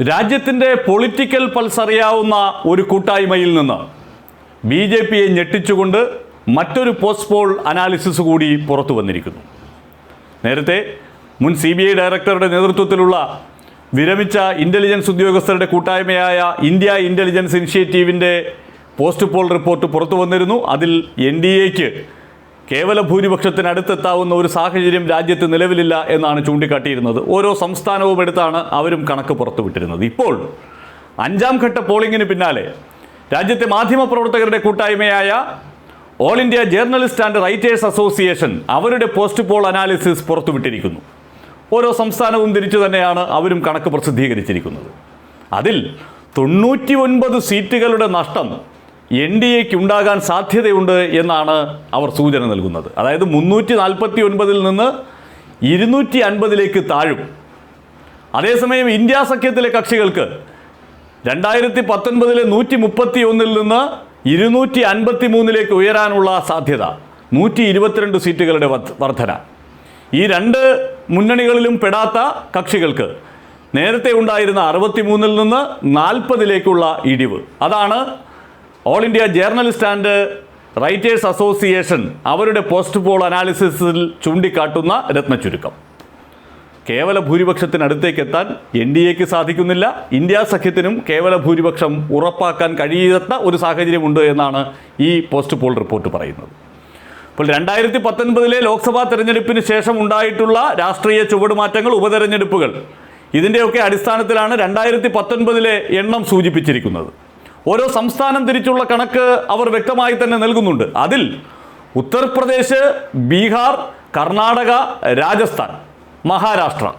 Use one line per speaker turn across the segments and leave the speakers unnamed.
രാജ്യത്തിന്റെ political pulse അറിയാവുന്ന ഒരു കൂട്ടായ്മയിൽ നിന്ന് ബി ജെ പിയെ ഞെട്ടിച്ചുകൊണ്ട് മറ്റൊരു പോസ്റ്റ് പോൾ അനാലിസിസ് കൂടി പുറത്തു വന്നിരിക്കുന്നു. നേരത്തെ മുൻ സി ബി ഐ ഡയറക്ടറുടെ നേതൃത്വത്തിലുള്ള വിരമിച്ച ഇന്റലിജൻസ് ഉദ്യോഗസ്ഥരുടെ കൂട്ടായ്മയായ ഇന്ത്യ ഇന്റലിജൻസ് ഇനിഷ്യേറ്റീവിന്റെ പോസ്റ്റ് പോൾ റിപ്പോർട്ട് പുറത്തു വന്നിരുന്നു. അതിൽ എൻ ഡി എക്ക് കേവല ഭൂരിപക്ഷത്തിനടുത്തെത്താവുന്ന ഒരു സാഹചര്യം രാജ്യത്ത് നിലവിലില്ല എന്നാണ് ചൂണ്ടിക്കാട്ടിയിരുന്നത്. ഓരോ സംസ്ഥാനവും എടുത്താണ് അവരും കണക്ക് പുറത്തുവിട്ടിരുന്നത്. ഇപ്പോൾ അഞ്ചാം ഘട്ട പോളിംഗിന് പിന്നാലെ രാജ്യത്തെ മാധ്യമപ്രവർത്തകരുടെ കൂട്ടായ്മയായ all India journalist and writers association അവരുടെ പോസ്റ്റ് പോൾ അനാലിസിസ് പുറത്തുവിട്ടിരിക്കുന്നു. ഓരോ സംസ്ഥാനവും തിരിച്ചു തന്നെയാണ് അവരും കണക്ക് പ്രസിദ്ധീകരിച്ചിരിക്കുന്നത്. അതിൽ തൊണ്ണൂറ്റി ഒൻപത് സീറ്റുകളുടെ നഷ്ടം എൻ ഡി എക്ക് ഉണ്ടാകാൻ സാധ്യതയുണ്ട് എന്നാണ് അവർ സൂചന നൽകുന്നത്. അതായത് മുന്നൂറ്റി നാൽപ്പത്തി ഒൻപതിൽ നിന്ന് ഇരുന്നൂറ്റി അൻപതിലേക്ക് താഴും. അതേസമയം ഇന്ത്യ സഖ്യത്തിലെ കക്ഷികൾക്ക് രണ്ടായിരത്തി പത്തൊൻപതിലെ നൂറ്റി മുപ്പത്തി ഒന്നിൽ നിന്ന് ഇരുന്നൂറ്റി അൻപത്തി മൂന്നിലേക്ക് ഉയരാനുള്ള സാധ്യത നൂറ്റി ഇരുപത്തിരണ്ട് സീറ്റുകളുടെ വർധ- വർധന. ഈ രണ്ട് മുന്നണികളിലും പെടാത്ത കക്ഷികൾക്ക് നേരത്തെ ഉണ്ടായിരുന്ന അറുപത്തി മൂന്നിൽ നിന്ന് നാൽപ്പതിലേക്കുള്ള ഇടിവ്. അതാണ് all India journalist and writers association അവരുടെ പോസ്റ്റ് പോൾ അനാലിസിസിൽ ചൂണ്ടിക്കാട്ടുന്ന രത്നച്ചുരുക്കം. കേവല ഭൂരിപക്ഷത്തിനടുത്തേക്ക് എത്താൻ എൻ ഡി എക്ക് സാധിക്കുന്നില്ല. ഇന്ത്യ സഖ്യത്തിനും കേവല ഭൂരിപക്ഷം ഉറപ്പാക്കാൻ കഴിയാത്ത ഒരു സാഹചര്യമുണ്ട് എന്നാണ് ഈ പോസ്റ്റ് പോൾ റിപ്പോർട്ട് പറയുന്നത്. ഇപ്പോൾ രണ്ടായിരത്തി പത്തൊൻപതിലെ ലോക്സഭാ തെരഞ്ഞെടുപ്പിന് ശേഷം ഉണ്ടായിട്ടുള്ള രാഷ്ട്രീയ ചുവടുമാറ്റങ്ങൾ ഉപതെരഞ്ഞെടുപ്പുകൾ ഇതിന്റെയൊക്കെ അടിസ്ഥാനത്തിലാണ് രണ്ടായിരത്തി പത്തൊൻപതിലെ എണ്ണം സൂചിപ്പിച്ചിരിക്കുന്നത്. ഓരോ സംസ്ഥാനം തിരിച്ചുള്ള കണക്ക് അവർ വ്യക്തമായി തന്നെ നൽകുന്നുണ്ട്. അതിൽ ഉത്തർപ്രദേശ് ബീഹാർ കർണാടക രാജസ്ഥാൻ മഹാരാഷ്ട്ര.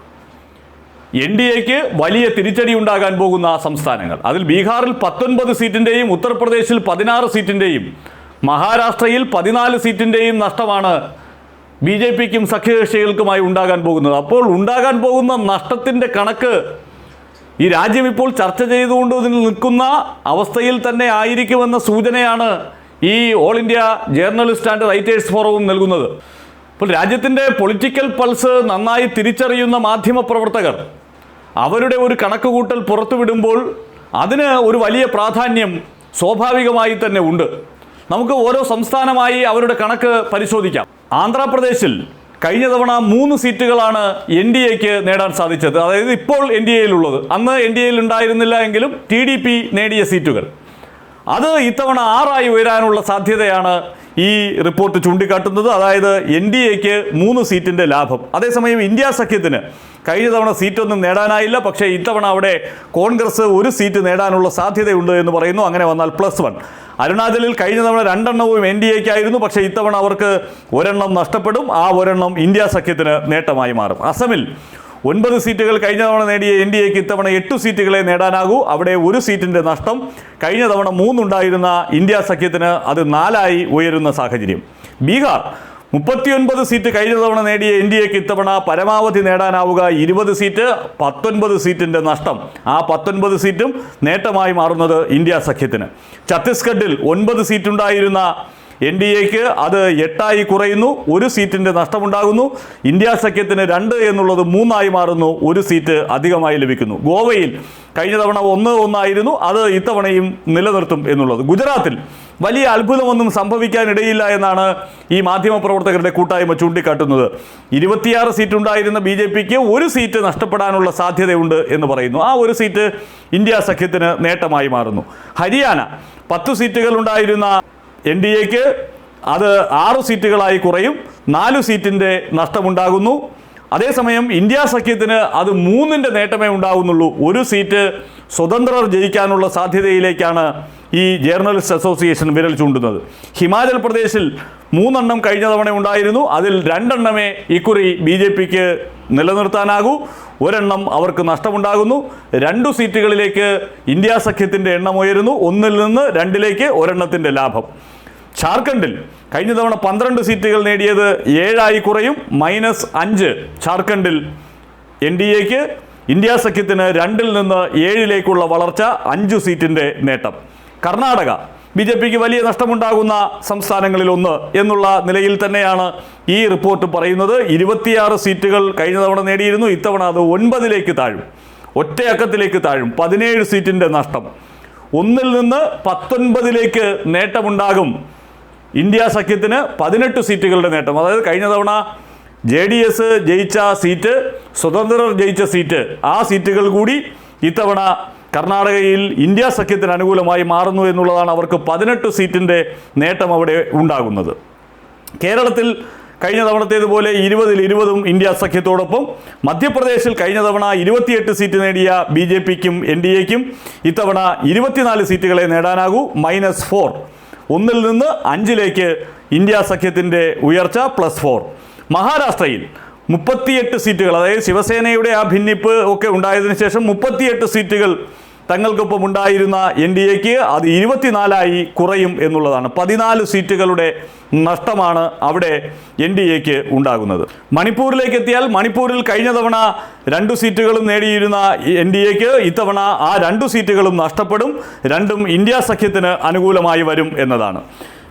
എൻ ഡി എക്ക് വലിയ തിരിച്ചടി ഉണ്ടാകാൻ പോകുന്ന സംസ്ഥാനങ്ങൾ. അതിൽ ബീഹാറിൽ പത്തൊൻപത് സീറ്റിന്റെയും ഉത്തർപ്രദേശിൽ പതിനാറ് സീറ്റിന്റെയും മഹാരാഷ്ട്രയിൽ പതിനാല് സീറ്റിന്റെയും നഷ്ടമാണ് ബി ജെ പിക്കും സഖ്യകക്ഷികൾക്കുമായി ഉണ്ടാകാൻ പോകുന്നത്. അപ്പോൾ ഉണ്ടാകാൻ പോകുന്ന നഷ്ടത്തിന്റെ കണക്ക് ഈ രാജ്യം ഇപ്പോൾ ചർച്ച ചെയ്തുകൊണ്ട് നിൽക്കുന്ന അവസ്ഥയിൽ തന്നെ ആയിരിക്കുമെന്ന സൂചനയാണ് ഈ all India journalist and writers ഫോറവും നൽകുന്നത്. അപ്പോൾ രാജ്യത്തിന്റെ പൊളിറ്റിക്കൽ പൾസ് നന്നായി തിരിച്ചറിയുന്ന മാധ്യമ പ്രവർത്തകർ അവരുടെ ഒരു കണക്കുകൂട്ടൽ പുറത്തുവിടുമ്പോൾ അതിന് ഒരു വലിയ പ്രാധാന്യം സ്വാഭാവികമായി തന്നെ ഉണ്ട്. നമുക്ക് ഓരോ സംസ്ഥാനമായി അവരുടെ കണക്ക് പരിശോധിക്കാം. ആന്ധ്രാപ്രദേശിൽ കഴിഞ്ഞ തവണ മൂന്ന് സീറ്റുകളാണ് എൻ ഡി എക്ക് നേടാൻ സാധിച്ചത്. അതായത് ഇപ്പോൾ എൻ ഡി എയിലുള്ളത്. അന്ന് എൻ ഡി എയിൽ ഉണ്ടായിരുന്നില്ല എങ്കിലും ടി ഡി പി നേടിയ സീറ്റുകൾ. അത് ഇത്തവണ ആറായി ഉയരാനുള്ള സാധ്യതയാണ് ഈ റിപ്പോർട്ട് ചൂണ്ടിക്കാട്ടുന്നത് അതായത് എൻ ഡി എക്ക് മൂന്ന് സീറ്റിന്റെ ലാഭം. അതേസമയം ഇന്ത്യ സഖ്യത്തിന് കഴിഞ്ഞ തവണ സീറ്റൊന്നും നേടാനായില്ല. പക്ഷേ ഇത്തവണ അവിടെ കോൺഗ്രസ് ഒരു സീറ്റ് നേടാനുള്ള സാധ്യതയുണ്ട് എന്ന് പറയുന്നു. അങ്ങനെ വന്നാൽ പ്ലസ് വൺ. അരുണാചലിൽ കഴിഞ്ഞ തവണ രണ്ടെണ്ണവും എൻ ഡി എക്കായിരുന്നു. പക്ഷേ ഇത്തവണ അവർക്ക് ഒരെണ്ണം നഷ്ടപ്പെടും. ആ ഒരെണ്ണം ഇന്ത്യ സഖ്യത്തിന് നേട്ടമായി മാറും. അസമിൽ ഒൻപത് സീറ്റുകൾ കഴിഞ്ഞ തവണ നേടിയ എൻ ഡി എക്ക് ഇത്തവണ എട്ട് സീറ്റുകളെ നേടാനാകൂ. അവിടെ ഒരു സീറ്റിന്റെ നഷ്ടം. കഴിഞ്ഞ തവണ മൂന്നുണ്ടായിരുന്ന ഇന്ത്യ സഖ്യത്തിന് അത് നാലായി ഉയരുന്ന സാഹചര്യം. ബീഹാർ മുപ്പത്തിയൊൻപത് സീറ്റ് കഴിഞ്ഞ തവണ നേടിയ എൻ ഡി എക്ക് ഇത്തവണ പരമാവധി നേടാനാവുക ഇരുപത് സീറ്റ് പത്തൊൻപത് സീറ്റിന്റെ നഷ്ടം. ആ പത്തൊൻപത് സീറ്റും നേട്ടമായി മാറുന്നത് ഇന്ത്യ സഖ്യത്തിന്. ഛത്തീസ്ഗഡിൽ ഒൻപത് സീറ്റുണ്ടായിരുന്ന എൻ ഡി എക്ക് അത് എട്ടായി കുറയുന്നു ഒരു സീറ്റിന്റെ നഷ്ടമുണ്ടാകുന്നു. ഇന്ത്യ സഖ്യത്തിന് രണ്ട് എന്നുള്ളത് മൂന്നായി മാറുന്നു ഒരു സീറ്റ് അധികമായി ലഭിക്കുന്നു. ഗോവയിൽ കഴിഞ്ഞ തവണ ഒന്ന് ഒന്നായിരുന്നു അത് ഇത്തവണയും നിലനിർത്തും എന്നുള്ളത്. ഗുജറാത്തിൽ വലിയ അത്ഭുതമൊന്നും സംഭവിക്കാനിടയില്ല എന്നാണ് ഈ മാധ്യമപ്രവർത്തകരുടെ കൂട്ടായ്മ ചൂണ്ടിക്കാട്ടുന്നത്. ഇരുപത്തിയാറ് സീറ്റ് ഉണ്ടായിരുന്ന ബി ജെ പിക്ക് ഒരു സീറ്റ് നഷ്ടപ്പെടാനുള്ള സാധ്യതയുണ്ട് എന്ന് പറയുന്നു. ആ ഒരു സീറ്റ് ഇന്ത്യ സഖ്യത്തിന് നേട്ടമായി മാറുന്നു. ഹരിയാന പത്ത് സീറ്റുകൾ ഉണ്ടായിരുന്ന എൻ ഡി എക്ക് അത് ആറ് സീറ്റുകളായി കുറയും. നാല് സീറ്റിന്റെ നഷ്ടമുണ്ടാകുന്നു. അതേസമയം ഇന്ത്യ സഖ്യത്തിന് അത് മൂന്നിന്റെ നേട്ടമേ ഉണ്ടാകുന്നുള്ളൂ ഒരു സീറ്റ് സ്വതന്ത്രർ ജയിക്കാനുള്ള സാധ്യതയിലേക്കാണ് ഈ ജേർണലിസ്റ്റ് അസോസിയേഷൻ വിരൽ ചൂണ്ടുന്നത്. ഹിമാചൽ പ്രദേശിൽ മൂന്നെണ്ണം കഴിഞ്ഞ തവണ ഉണ്ടായിരുന്നു. അതിൽ രണ്ടെണ്ണമേ ഇക്കുറി ബി ജെ പിക്ക് നിലനിർത്താനാകൂ. ഒരെണ്ണം അവർക്ക് നഷ്ടമുണ്ടാകുന്നു. രണ്ടു സീറ്റുകളിലേക്ക് ഇന്ത്യ സഖ്യത്തിന്റെ എണ്ണം ഉയരുന്നു. ഒന്നിൽ നിന്ന് രണ്ടിലേക്ക് ഒരെണ്ണത്തിന്റെ ലാഭം. ഝാർഖണ്ഡിൽ കഴിഞ്ഞ തവണ പന്ത്രണ്ട് സീറ്റുകൾ നേടിയത് ഏഴായി കുറയും മൈനസ് അഞ്ച്. ഝാർഖണ്ഡിൽ എൻ ഡി എക്ക് ഇന്ത്യ സഖ്യത്തിന് രണ്ടിൽ നിന്ന് ഏഴിലേക്കുള്ള വളർച്ച അഞ്ചു സീറ്റിന്റെ നേട്ടം. കർണാടക ബി ജെ പിക്ക് വലിയ നഷ്ടമുണ്ടാകുന്ന സംസ്ഥാനങ്ങളിൽ ഒന്ന് എന്നുള്ള നിലയിൽ തന്നെയാണ് ഈ റിപ്പോർട്ട് പറയുന്നത്. ഇരുപത്തിയാറ് സീറ്റുകൾ കഴിഞ്ഞ തവണ നേടിയിരുന്നു ഇത്തവണ അത് ഒൻപതിലേക്ക് താഴും. ഒറ്റയക്കത്തിലേക്ക് താഴും പതിനേഴ് സീറ്റിന്റെ നഷ്ടം. ഒന്നിൽ നിന്ന് പത്തൊൻപതിലേക്ക് നേട്ടമുണ്ടാകും. ഇന്ത്യ സഖ്യത്തിന് പതിനെട്ട് സീറ്റുകളുടെ നേട്ടം. അതായത് കഴിഞ്ഞ തവണ ജെ ഡി എസ് ജയിച്ച സീറ്റ് സ്വതന്ത്രർ ജയിച്ച സീറ്റ് ആ സീറ്റുകൾ കൂടി ഇത്തവണ കർണാടകയിൽ ഇന്ത്യ സഖ്യത്തിന് അനുകൂലമായി മാറുന്നു എന്നുള്ളതാണ് അവർക്ക് പതിനെട്ട് സീറ്റിന്റെ നേട്ടം അവിടെ ഉണ്ടാകുന്നത്. കേരളത്തിൽ കഴിഞ്ഞ തവണത്തേതുപോലെ ഇരുപതിൽ ഇരുപതും ഇന്ത്യ സഖ്യത്തോടൊപ്പം. മധ്യപ്രദേശിൽ കഴിഞ്ഞ തവണ ഇരുപത്തിയെട്ട് സീറ്റ് നേടിയ ബി ജെ പിക്കും എൻ ഡി എക്കും ഇത്തവണ ഇരുപത്തിനാല് സീറ്റുകളെ നേടാനാകൂ. Minus four. ഒന്നിൽ നിന്ന് അഞ്ചിലേക്ക് ഇന്ത്യ സഖ്യത്തിന്റെ ഉയർച്ച പ്ലസ് ഫോർ മഹാരാഷ്ട്രയിൽ മുപ്പത്തിയെട്ട് സീറ്റുകൾ അതായത് ശിവസേനയുടെ ആ ഭിന്നിപ്പ് ഒക്കെ ഉണ്ടായതിനു ശേഷം മുപ്പത്തിയെട്ട് സീറ്റുകൾ തങ്ങൾക്കൊപ്പം ഉണ്ടായിരുന്ന എൻ ഡി എക്ക് അത് ഇരുപത്തിനാലായി കുറയും എന്നുള്ളതാണ്. പതിനാല് സീറ്റുകളുടെ നഷ്ടമാണ് അവിടെ എൻ ഡി എക്ക് ഉണ്ടാകുന്നത്. മണിപ്പൂരിലേക്ക് എത്തിയാൽ മണിപ്പൂരിൽ കഴിഞ്ഞ തവണ രണ്ടു സീറ്റുകളും നേടിയിരുന്ന എൻ ഡി എക്ക് ഇത്തവണ ആ രണ്ടു സീറ്റുകളും നഷ്ടപ്പെടും. രണ്ടും ഇന്ത്യ സഖ്യത്തിന് അനുകൂലമായി വരും എന്നതാണ്.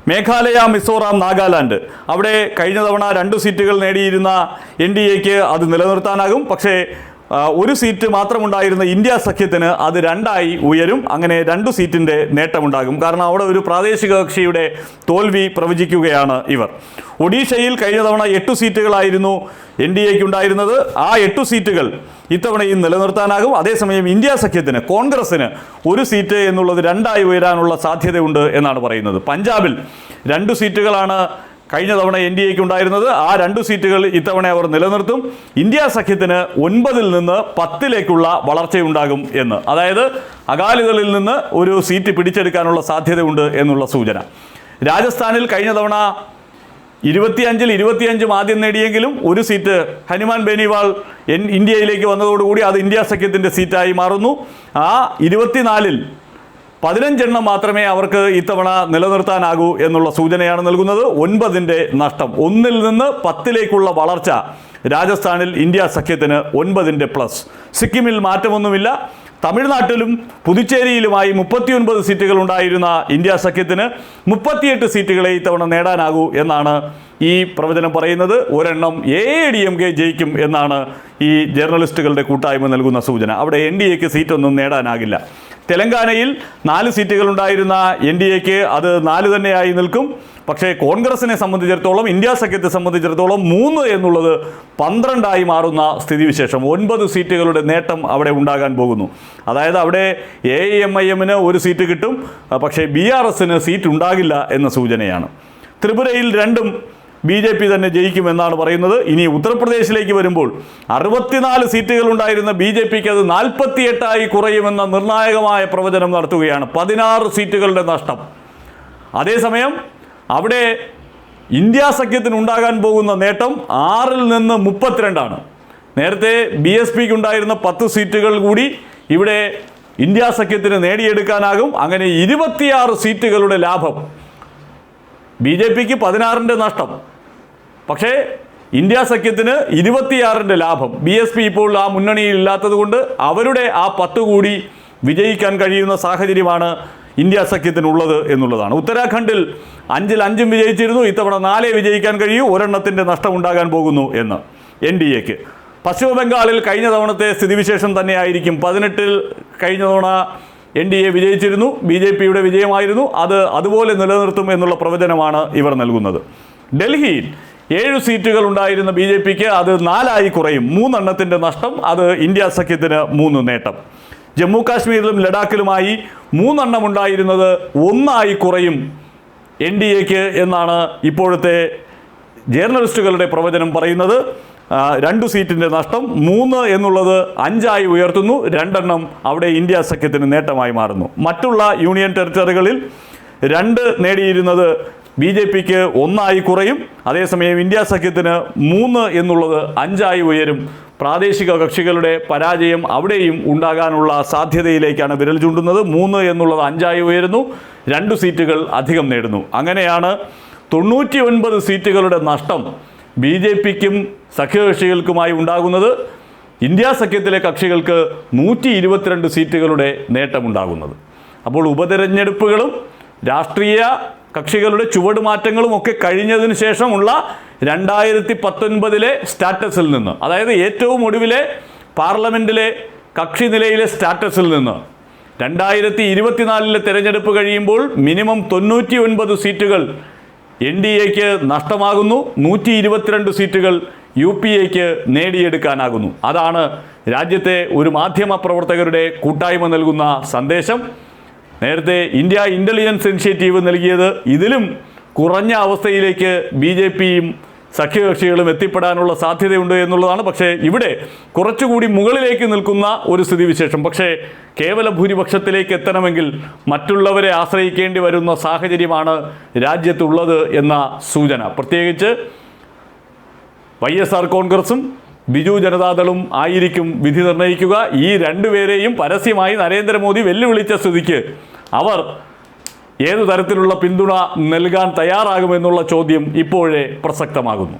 മേഘാലയ മിസോറാം നാഗാലാൻഡ്. അവിടെ കഴിഞ്ഞ തവണ രണ്ട് സീറ്റുകൾ നേടിയിരുന്ന എൻ ഡി എക്ക് അത് നിലനിർത്താനാകും. പക്ഷേ ഒരു സീറ്റ് മാത്രമുണ്ടായിരുന്ന ഇന്ത്യ സഖ്യത്തിന് അത് രണ്ടായി ഉയരും. അങ്ങനെ രണ്ടു സീറ്റിന്റെ നേട്ടമുണ്ടാകും. കാരണം അവിടെ ഒരു പ്രാദേശിക കക്ഷിയുടെ തോൽവി പ്രവചിക്കുകയാണ് ഇവർ. ഒഡീഷയിൽ കഴിഞ്ഞ തവണ എട്ടു സീറ്റുകളായിരുന്നു എൻ ഡി എക്ക് ഉണ്ടായിരുന്നത് ആ എട്ടു സീറ്റുകൾ ഇത്തവണയും നിലനിർത്താനാകും. അതേസമയം ഇന്ത്യ സഖ്യത്തിന് കോൺഗ്രസിന് ഒരു സീറ്റ് എന്നുള്ളത് രണ്ടായി ഉയരാനുള്ള സാധ്യതയുണ്ട് എന്നാണ് പറയുന്നത്. പഞ്ചാബിൽ രണ്ട് സീറ്റുകളാണ് കഴിഞ്ഞ തവണ എൻ ഡി എക്ക് ഉണ്ടായിരുന്നത് ആ രണ്ട് സീറ്റുകൾ ഇത്തവണ അവർ നിലനിർത്തും. ഇന്ത്യ സഖ്യത്തിന് ഒൻപതിൽ നിന്ന് പത്തിലേക്കുള്ള വളർച്ചയുണ്ടാകും എന്ന്. അതായത് അകാലിദളിൽ നിന്ന് ഒരു സീറ്റ് പിടിച്ചെടുക്കാനുള്ള സാധ്യതയുണ്ട് എന്നുള്ള സൂചന. രാജസ്ഥാനിൽ കഴിഞ്ഞ തവണ ഇരുപത്തിയഞ്ചിൽ ഇരുപത്തിയഞ്ചും ആദ്യം നേടിയെങ്കിലും ഒരു സീറ്റ് ഹനുമാൻ ബേനിവാൾ ഇന്ത്യയിലേക്ക് വന്നതോടുകൂടി അത് ഇന്ത്യ സഖ്യത്തിന്റെ സീറ്റായി മാറുന്നു. ആ ഇരുപത്തിനാലിൽ പതിനഞ്ചെണ്ണം മാത്രമേ അവർക്ക് ഇത്തവണ നിലനിർത്താനാകൂ എന്നുള്ള സൂചനയാണ് നൽകുന്നത്. ഒൻപതിന്റെ നഷ്ടം. ഒന്നിൽ നിന്ന് പത്തിലേക്കുള്ള വളർച്ച രാജസ്ഥാനിൽ ഇന്ത്യ സഖ്യത്തിന് ഒൻപതിന്റെ പ്ലസ്. സിക്കിമിൽ മാറ്റമൊന്നുമില്ല. തമിഴ്നാട്ടിലും പുതുച്ചേരിയിലുമായി മുപ്പത്തിയൊൻപത് സീറ്റുകൾ ഉണ്ടായിരുന്ന ഇന്ത്യ സഖ്യത്തിന് മുപ്പത്തിയെട്ട് സീറ്റുകളെ ഇത്തവണ നേടാനാകൂ എന്നാണ് ഈ പ്രവചനം പറയുന്നത്. ഒരെണ്ണം എ ഡി എം കെ ജയിക്കും എന്നാണ് ഈ ജേർണലിസ്റ്റുകളുടെ കൂട്ടായ്മ നൽകുന്ന സൂചന. അവിടെ എൻ ഡി എക്ക് സീറ്റൊന്നും നേടാനാകില്ല. തെലങ്കാനയിൽ നാല് സീറ്റുകൾ ഉണ്ടായിരുന്ന എൻ ഡി എക്ക് അത് നാല് തന്നെയായി നിൽക്കും. പക്ഷേ കോൺഗ്രസിനെ സംബന്ധിച്ചിടത്തോളം ഇന്ത്യ സഖ്യത്തെ സംബന്ധിച്ചിടത്തോളം മൂന്ന് എന്നുള്ളത് പന്ത്രണ്ടായി മാറുന്ന സ്ഥിതിവിശേഷം. ഒൻപത് സീറ്റുകളുടെ നേട്ടം അവിടെ ഉണ്ടാകാൻ പോകുന്നു. അതായത് അവിടെ എ എം ഐ എമ്മിന് ഒരു സീറ്റ് കിട്ടും പക്ഷേ ബി ആർ എസിന് സീറ്റ് ഉണ്ടാകില്ല എന്ന സൂചനയാണ്. ത്രിപുരയിൽ രണ്ടും ബി ജെ പി തന്നെ ജയിക്കുമെന്നാണ് പറയുന്നത്. ഇനി ഉത്തർപ്രദേശിലേക്ക് വരുമ്പോൾ അറുപത്തിനാല് സീറ്റുകൾ ഉണ്ടായിരുന്ന ബി ജെ പിക്ക് അത് നാൽപ്പത്തിയെട്ടായി കുറയുമെന്ന നിർണായകമായ പ്രവചനം നടത്തുകയാണ്. പതിനാറ് സീറ്റുകളുടെ നഷ്ടം. അതേസമയം അവിടെ ഇന്ത്യ സഖ്യത്തിന് ഉണ്ടാകാൻ പോകുന്ന നേട്ടം ആറിൽ നിന്ന് മുപ്പത്തിരണ്ടാണ്. നേരത്തെ ബി എസ് പിക്ക് ഉണ്ടായിരുന്ന പത്ത് സീറ്റുകൾ കൂടി ഇവിടെ ഇന്ത്യ സഖ്യത്തിന് നേടിയെടുക്കാനാകും. അങ്ങനെ ഇരുപത്തിയാറ് സീറ്റുകളുടെ ലാഭം. ബി ജെ പിക്ക് പതിനാറിന്റെ നഷ്ടം. പക്ഷേ ഇന്ത്യ സഖ്യത്തിന് ഇരുപത്തിയാറിന്റെ ലാഭം. ബി എസ് പി ഇപ്പോൾ ആ മുന്നണിയിൽ ഇല്ലാത്തത് കൊണ്ട് അവരുടെ ആ പത്ത് കൂടി വിജയിക്കാൻ കഴിയുന്ന സാഹചര്യമാണ് ഇന്ത്യ സഖ്യത്തിനുള്ളത് എന്നുള്ളതാണ്. ഉത്തരാഖണ്ഡിൽ അഞ്ചിൽ അഞ്ചും വിജയിച്ചിരുന്നു. ഇത്തവണ നാലേ വിജയിക്കാൻ കഴിയൂ. ഒരെണ്ണത്തിന്റെ നഷ്ടമുണ്ടാകാൻ പോകുന്നു എന്ന് എൻ ഡി എക്ക്. പശ്ചിമ ബംഗാളിൽ കഴിഞ്ഞ തവണത്തെ സ്ഥിതിവിശേഷം തന്നെയായിരിക്കും. പതിനെട്ടിൽ കഴിഞ്ഞ തവണ എൻ ഡി എ വിജയിച്ചിരുന്നു. ബി ജെ പിയുടെ വിജയമായിരുന്നു. അത് അതുപോലെ നിലനിർത്തും എന്നുള്ള പ്രവചനമാണ് ഇവർ നൽകുന്നത്. ഡൽഹിയിൽ ഏഴ് സീറ്റുകൾ ഉണ്ടായിരുന്ന ബി ജെ പിക്ക് അത് നാലായി കുറയും. മൂന്നെണ്ണത്തിന്റെ നഷ്ടം അത് ഇന്ത്യ സഖ്യത്തിന് മൂന്ന് നേട്ടം. ജമ്മു കാശ്മീരിലും ലഡാക്കിലുമായി മൂന്നെണ്ണം ഉണ്ടായിരുന്നത് ഒന്നായി കുറയും എൻ ഡി എക്ക് എന്നാണ് ഇപ്പോഴത്തെ ജേർണലിസ്റ്റുകളുടെ പ്രവചനം പറയുന്നത്. രണ്ട് സീറ്റിന്റെ നഷ്ടം മൂന്ന് എന്നുള്ളത് അഞ്ചായി ഉയർത്തുന്നു രണ്ടെണ്ണം അവിടെ ഇന്ത്യ സഖ്യത്തിന് നേട്ടമായി മാറുന്നു. മറ്റുള്ള യൂണിയൻ ടെറിട്ടറികളിൽ രണ്ട് നേടിയിരുന്നത് ബി ജെ പിക്ക് ഒന്നായി കുറയും. അതേസമയം ഇന്ത്യ സഖ്യത്തിന് മൂന്ന് എന്നുള്ളത് അഞ്ചായി ഉയരും. പ്രാദേശിക കക്ഷികളുടെ പരാജയം അവിടെയും ഉണ്ടാകാനുള്ള സാധ്യതയിലേക്കാണ് വിരൽ ചൂണ്ടുന്നത്. മൂന്ന് എന്നുള്ളത് അഞ്ചായി ഉയരുന്നു. രണ്ട് സീറ്റുകൾ അധികം നേടുന്നു. അങ്ങനെയാണ് തൊണ്ണൂറ്റി ഒൻപത് സീറ്റുകളുടെ നഷ്ടം ബി ജെ പിക്കും സഖ്യകക്ഷികൾക്കുമായി ഉണ്ടാകുന്നത്. ഇന്ത്യ സഖ്യത്തിലെ കക്ഷികൾക്ക് നൂറ്റി ഇരുപത്തിരണ്ട് സീറ്റുകളുടെ നേട്ടമുണ്ടാകുന്നത്. അപ്പോൾ ഉപതെരഞ്ഞെടുപ്പുകളും രാഷ്ട്രീയ കക്ഷികളുടെ ചുവടുമാറ്റങ്ങളും ഒക്കെ കഴിഞ്ഞതിന് ശേഷമുള്ള രണ്ടായിരത്തി പത്തൊൻപതിലെ സ്റ്റാറ്റസിൽ നിന്ന് അതായത് ഏറ്റവും ഒടുവിലെ പാർലമെന്റിലെ കക്ഷി നിലയിലെ സ്റ്റാറ്റസിൽ നിന്ന് രണ്ടായിരത്തി ഇരുപത്തിനാലിലെ തിരഞ്ഞെടുപ്പ് കഴിയുമ്പോൾ മിനിമം തൊണ്ണൂറ്റി ഒൻപത് സീറ്റുകൾ എൻ ഡി എക്ക് നഷ്ടമാകുന്നു നൂറ്റി ഇരുപത്തിരണ്ട് സീറ്റുകൾ യു പി എക്ക് നേടിയെടുക്കാനാകുന്നു. അതാണ് രാജ്യത്തെ ഒരു മാധ്യമ പ്രവർത്തകരുടെ കൂട്ടായ്മ നൽകുന്ന സന്ദേശം. നേരത്തെ ഇന്ത്യ ഇന്റലിജൻസ് ഇനിഷ്യേറ്റീവ് നൽകിയത് ഇതിലും കുറഞ്ഞ അവസ്ഥയിലേക്ക് ബി ജെ പിയും സഖ്യകക്ഷികളും എത്തിപ്പെടാനുള്ള സാധ്യതയുണ്ട് എന്നുള്ളതാണ്. പക്ഷേ ഇവിടെ കുറച്ചുകൂടി മുകളിലേക്ക് നിൽക്കുന്ന ഒരു സ്ഥിതിവിശേഷം. പക്ഷേ കേവല ഭൂരിപക്ഷത്തിലേക്ക് എത്തണമെങ്കിൽ മറ്റുള്ളവരെ ആശ്രയിക്കേണ്ടി വരുന്ന സാഹചര്യമാണ് രാജ്യത്തുള്ളത് എന്ന സൂചന. പ്രത്യേകിച്ച് വൈ എസ് ആർ കോൺഗ്രസും ബിജു ജനതാദളും ആയിരിക്കും വിധി നിർണയിക്കുക ഈ രണ്ടുപേരെയും പരസ്യമായി നരേന്ദ്രമോദി വെല്ലുവിളിച്ച സ്ഥിതിക്ക് അവർ ഏതു തരത്തിലുള്ള പിന്തുണ നൽകാൻ തയ്യാറാകുമെന്നുള്ള ചോദ്യം ഇപ്പോഴേ പ്രസക്തമാകുന്നു.